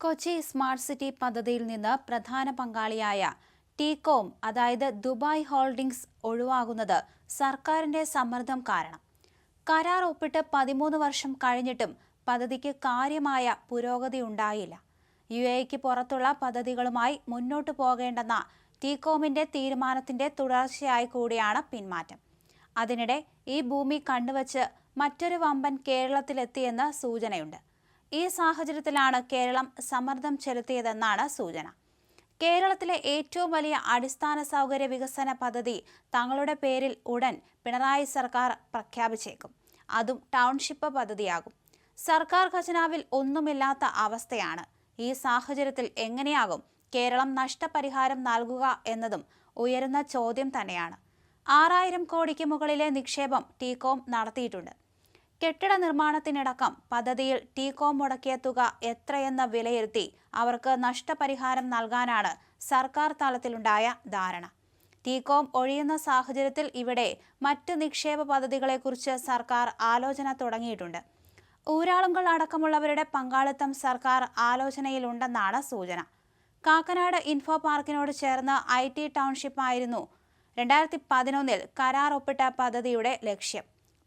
Kochi smart city പദ്ധതിയിൽ നിന്ന് പ്രധാന പങ്കാളിയായ ടീകോം അതായത് ദുബായ് ഹോൾഡിംഗ്സ് ഒഴിവാകുന്നത് സർക്കാരിന്റെ സമ്മർദ്ദം കാരണം. കരാർ ഒപ്പിട്ട് പതിമൂന്ന് വർഷം കഴിഞ്ഞിട്ടും പദ്ധതിക്ക് കാര്യമായ പുരോഗതി ഉണ്ടായില്ല. യു എക്ക് പുറത്തുള്ള പദ്ധതികളുമായി മുന്നോട്ടു പോകേണ്ടെന്ന ടീകോമിന്റെ തീരുമാനത്തിന്റെ തുടർച്ചയായി കൂടിയാണ് പിന്മാറ്റം. അതിനിടെ ഈ ഭൂമി കണ്ടുവച്ച് മറ്റൊരു വമ്പൻ കേരളത്തിലെത്തിയെന്ന് സൂചനയുണ്ട്. ഈ സാഹചര്യത്തിലാണ് കേരളം സമ്മർദ്ദം ചെലുത്തിയതെന്നാണ് സൂചന. കേരളത്തിലെ ഏറ്റവും വലിയ അടിസ്ഥാന സൗകര്യ വികസന പദ്ധതി തങ്ങളുടെ പേരിൽ ഉടൻ പിണറായി സർക്കാർ പ്രഖ്യാപിച്ചേക്കും. അതും ടൗൺഷിപ്പ് പദ്ധതിയാകും. സർക്കാർ ഖജനാവിൽ ഒന്നുമില്ലാത്ത അവസ്ഥയാണ്. ഈ സാഹചര്യത്തിൽ എങ്ങനെയാകും കേരളം നഷ്ടപരിഹാരം നൽകുക എന്നതും ഉയരുന്ന ചോദ്യം തന്നെയാണ്. ആറായിരം കോടിക്ക് മുകളിലെ നിക്ഷേപം ടീകോം നടത്തിയിട്ടുണ്ട്. കെട്ടിട നിർമ്മാണത്തിനടക്കം പദ്ധതിയിൽ ടീകോം മുടക്കിയ തുക എത്രയെന്ന് വിലയിരുത്തി അവർക്ക് നഷ്ടപരിഹാരം നൽകാനാണ് സർക്കാർ തലത്തിലുണ്ടായ ധാരണ. ടീകോം ഒഴിയുന്ന സാഹചര്യത്തിൽ ഇവിടെ മറ്റ് നിക്ഷേപ പദ്ധതികളെക്കുറിച്ച് സർക്കാർ ആലോചന തുടങ്ങിയിട്ടുണ്ട്. ഊരാളുങ്കൾ അടക്കമുള്ളവരുടെ പങ്കാളിത്തം സർക്കാർ ആലോചനയിലുണ്ടെന്നാണ് സൂചന. കാക്കനാട് ഇൻഫോ പാർക്കിനോട് ചേർന്ന് ഐ ടി ടൗൺഷിപ്പായിരുന്നു രണ്ടായിരത്തി പതിനൊന്നിൽ കരാർ ഒപ്പിട്ട പദ്ധതിയുടെ ലക്ഷ്യം.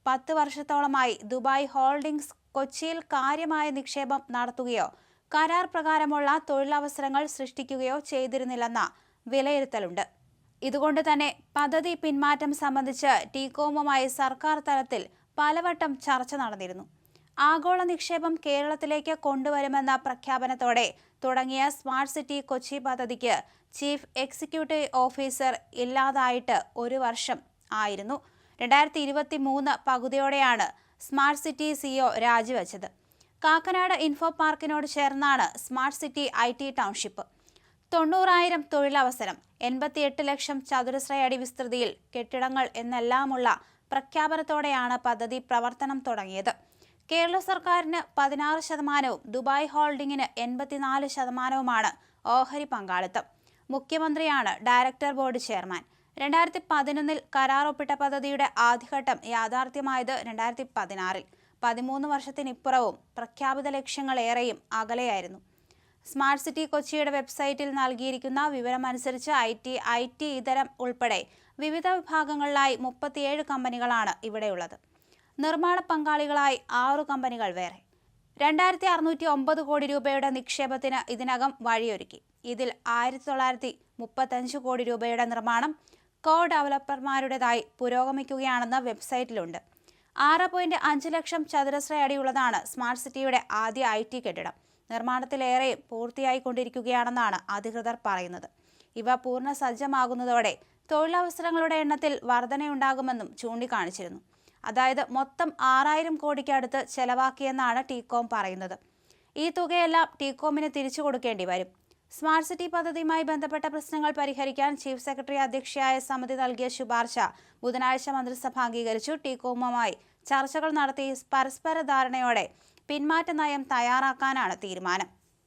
പത്ത് വർഷത്തോളമായി ദുബായ് ഹോൾഡിംഗ്സ് കൊച്ചിയിൽ കാര്യമായ നിക്ഷേപം നടത്തുകയോ കരാർ പ്രകാരമുള്ള തൊഴിലവസരങ്ങൾ സൃഷ്ടിക്കുകയോ ചെയ്തിരുന്നില്ലെന്ന വിലയിരുത്തലുണ്ട്. ഇതുകൊണ്ട് തന്നെ പദ്ധതി പിന്മാറ്റം സംബന്ധിച്ച് ടീകോമുമായി സർക്കാർ തലത്തിൽ പലവട്ടം ചർച്ച നടന്നിരുന്നു. ആഗോള നിക്ഷേപം കേരളത്തിലേക്ക് കൊണ്ടുവരുമെന്ന പ്രഖ്യാപനത്തോടെ തുടങ്ങിയ സ്മാർട്ട് സിറ്റി കൊച്ചി പദ്ധതിക്ക് ചീഫ് എക്സിക്യൂട്ടീവ് ഓഫീസർ ഇല്ലാതായിട്ട് ഒരു വർഷം ആയിരുന്നു. രണ്ടായിരത്തി ഇരുപത്തി മൂന്ന് പകുതിയോടെയാണ് സ്മാർട്ട് സിറ്റി സിഇഒ രാജിവെച്ചത്. കാക്കനാട് ഇൻഫോ പാർക്കിനോട് ചേർന്നാണ് smart city I T township. തൊണ്ണൂറായിരം തൊഴിലവസരം എൺപത്തിയെട്ട് ലക്ഷം ചതുരശ്രയടി വിസ്തൃതിയിൽ കെട്ടിടങ്ങൾ എന്നെല്ലാമുള്ള പ്രഖ്യാപനത്തോടെയാണ് പദ്ധതി പ്രവർത്തനം തുടങ്ങിയത്. കേരള സർക്കാരിന് പതിനാറ് ശതമാനവും ദുബായ് ഹോൾഡിംഗിന് എൺപത്തിനാല് ശതമാനവുമാണ് ഓഹരി പങ്കാളിത്തം. മുഖ്യമന്ത്രിയാണ് ഡയറക്ടർ ബോർഡ് ചെയർമാൻ. രണ്ടായിരത്തി പതിനൊന്നിൽ കരാർ ഒപ്പിട്ട പദ്ധതിയുടെ ആദ്യഘട്ടം യാഥാർത്ഥ്യമായത് രണ്ടായിരത്തി പതിനാറിൽ പതിമൂന്ന് വർഷത്തിനിപ്പുറവും പ്രഖ്യാപിത ലക്ഷ്യങ്ങളേറെയും അകലെയായിരുന്നു. സ്മാർട്ട് സിറ്റി കൊച്ചിയുടെ വെബ്സൈറ്റിൽ നൽകിയിരിക്കുന്ന വിവരമനുസരിച്ച് ഐ ടി ഐ ടി ഇതരം ഉൾപ്പെടെ വിവിധ വിഭാഗങ്ങളിലായി മുപ്പത്തിയേഴ് കമ്പനികളാണ് ഇവിടെയുള്ളത്. നിർമ്മാണ പങ്കാളികളായി ആറു കമ്പനികൾ വേറെ. രണ്ടായിരത്തി അറുന്നൂറ്റി ഒമ്പത് കോടി രൂപയുടെ നിക്ഷേപത്തിന് ഇതിനകം വഴിയൊരുക്കി. ഇതിൽ ആയിരത്തി തൊള്ളായിരത്തി മുപ്പത്തഞ്ച് കോടി രൂപയുടെ നിർമ്മാണം കോ ഡെവലപ്പർമാരുടേതായി പുരോഗമിക്കുകയാണെന്ന് വെബ്സൈറ്റിലുണ്ട്. ആറ് പോയിന്റ് അഞ്ച് ലക്ഷം ചതുരശ്ര അടിയുള്ളതാണ് സ്മാർട്ട് സിറ്റിയുടെ ആദ്യ ഐ ടി കെട്ടിടം. നിർമ്മാണത്തിലേറെയും പൂർത്തിയായിക്കൊണ്ടിരിക്കുകയാണെന്നാണ് അധികൃതർ പറയുന്നത്. ഇവ പൂർണ സജ്ജമാകുന്നതോടെ തൊഴിലവസരങ്ങളുടെ എണ്ണത്തിൽ വർധനയുണ്ടാകുമെന്നും ചൂണ്ടിക്കാണിച്ചിരുന്നു. അതായത് മൊത്തം ആറായിരം കോടിക്കടുത്ത് ചെലവാക്കിയെന്നാണ് ടീകോം പറയുന്നത്. ഈ തുകയെല്ലാം ടീകോമിന് തിരിച്ചു കൊടുക്കേണ്ടി വരും. സ്മാർട്ട് സിറ്റി പദ്ധതിയുമായി ബന്ധപ്പെട്ട പ്രശ്നങ്ങൾ പരിഹരിക്കാൻ ചീഫ് സെക്രട്ടറി അധ്യക്ഷയായ സമിതി നൽകിയ ശുപാർശ ബുധനാഴ്ച മന്ത്രിസഭ അംഗീകരിച്ചു. ടീകോമുമായി ചർച്ചകൾ നടത്തി പരസ്പര ധാരണയോടെ പിന്മാറ്റ നയം തയ്യാറാക്കാനാണ് തീരുമാനം.